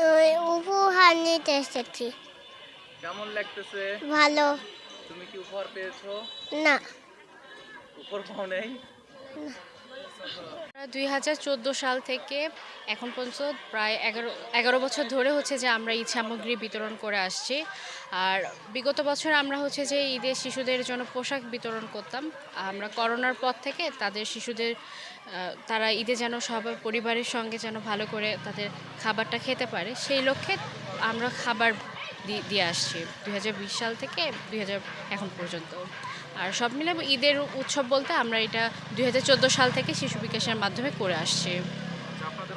ওই উপহার নিতে এসেছি। কেমন লাগতেছে? ভালো। তুমি কি উপহার পেয়েছ? না। উপহার পাও নাই? না। দুই হাজার চোদ্দ সাল থেকে এখন পর্যন্ত প্রায় এগারো এগারো বছর ধরে হচ্ছে যে আমরা ঈদ সামগ্রী বিতরণ করে আসছি। আর বিগত বছর আমরা হচ্ছে যে ঈদের শিশুদের জন্য পোশাক বিতরণ করতাম। আমরা করোনার পর থেকে তাদের শিশুদের তারা ঈদে যেন সবার পরিবারের সঙ্গে যেন ভালো করে তাদের খাবারটা খেতে পারে, সেই লক্ষ্যে আমরা খাবার দিয়ে আসছি দুই হাজার বিশ সাল থেকে দুই হাজার এখন পর্যন্ত। আর সব মিলে ঈদের উৎসব বলতে আমরা এটা দুই হাজার চোদ্দ সাল থেকে শিশু বিকাশের মাধ্যমে করে আসছি। থেকে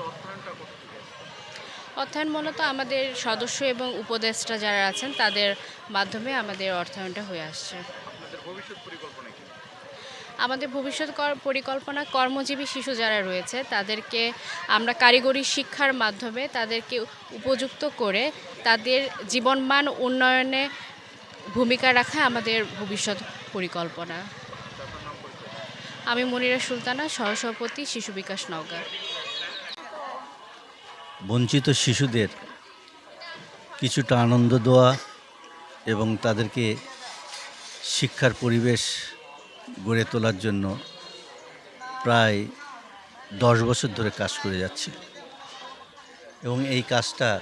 অর্থায়ন মূলত আমাদের সদস্য এবং উপদেষ্টা যারা আছেন তাদের মাধ্যমে আমাদের অর্থায়নটা হয়ে আসছে। ভবিষ্যৎ পরিকল্পনা কি? আমাদের ভবিষ্যৎ পরিকল্পনা কর্মজীবী শিশু যারা রয়েছে, তাদেরকে আমরা কারিগরি শিক্ষার মাধ্যমে তাদেরকে উপযুক্ত করে তাদের জীবনমান উন্নয়নে ভূমিকা রাখা আমাদের ভবিষ্যৎ পরিকল্পনা। আমি মনিরা সুলতানা, সহসভাপতি শিশু বিকাশ নওগাঁ। বঞ্চিত শিশুদের কিছুটা আনন্দ দেওয়া এবং তাদেরকে শিক্ষার পরিবেশ গড়ে তোলার জন্য প্রায় দশ বছর ধরে কাজ করে যাচ্ছি। এবং এই কাজটা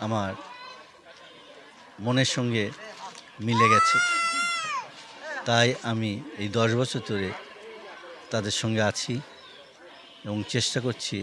আমার মনের সঙ্গে মিলে গেছে। তাই আমি এই দশ বছর ধরে তাদের সঙ্গে আছি এবং চেষ্টা করছি।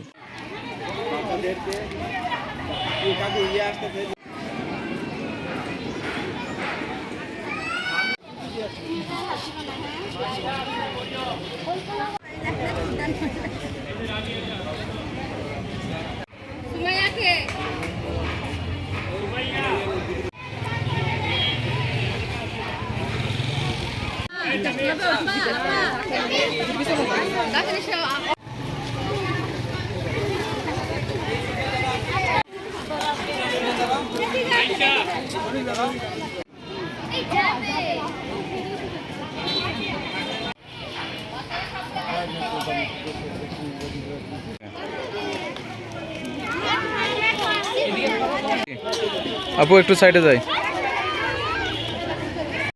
Hey, Debbie! আপু একটু সাইডে যাই।